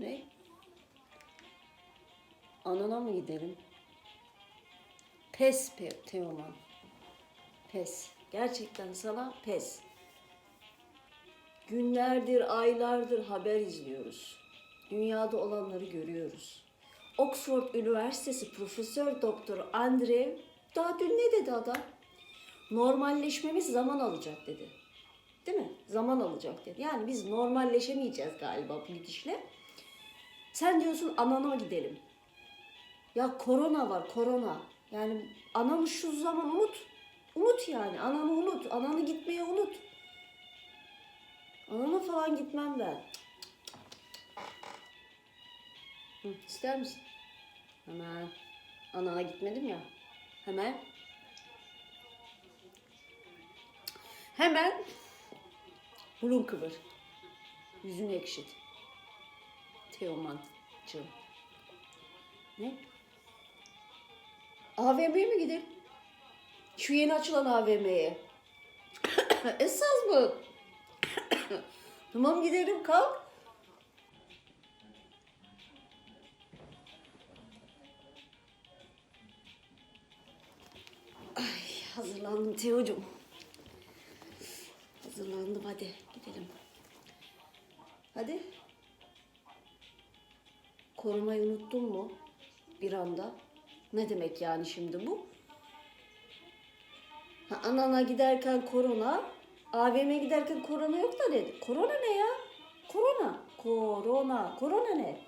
Ne? Anana mı gidelim? Pes Pe- Teoman. Pes. Gerçekten sana pes. Günlerdir, aylardır haber izliyoruz. Dünyada olanları görüyoruz. Oxford Üniversitesi Profesör Doktor Andre daha dün ne dedi adam? Normalleşmemiz zaman alacak dedi. Değil mi? Zaman alacak dedi. Yani biz normalleşemeyeceğiz galiba bu gidişle. Sen diyorsun anana gidelim. Ya korona var korona. Yani ananı şu zaman unut. Unut yani. Ananı unut. Ananı gitmeye unut. Anana falan gitmem ben. Hı, ister misin? Hemen. Anana gitmedim ya. Hemen. Hemen. Burun kıvır. Yüzünü ekşit. Teoman'cığım. Ne? AVM'ye mi gidelim? Şu yeni açılan AVM'ye. Esas mı? tamam gidelim kalk. Ay hazırlandım Teo'cum. Hazırlandım hadi gidelim. Hadi. Korumayı unuttun mu? Bir anda. Ne demek yani şimdi bu? Ha, anana giderken korona, AVM'ye giderken korona yok da dedi. Korona ne ya? Korona. Korona. Korona ne?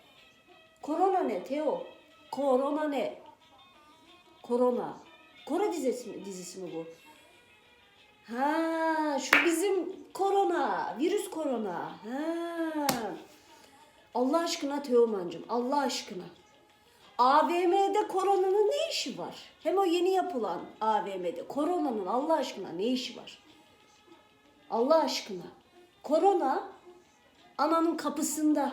Korona ne Teo? Korona ne? Korona. Kore dizisi mi, dizisi mi bu? Ha, şu bizim korona, virüs korona. Ha. Allah aşkına Teoman'cığım, Allah aşkına. AVM'de koronanın ne işi var? Hem o yeni yapılan AVM'de koronanın Allah aşkına ne işi var? Allah aşkına. Korona ananın kapısında.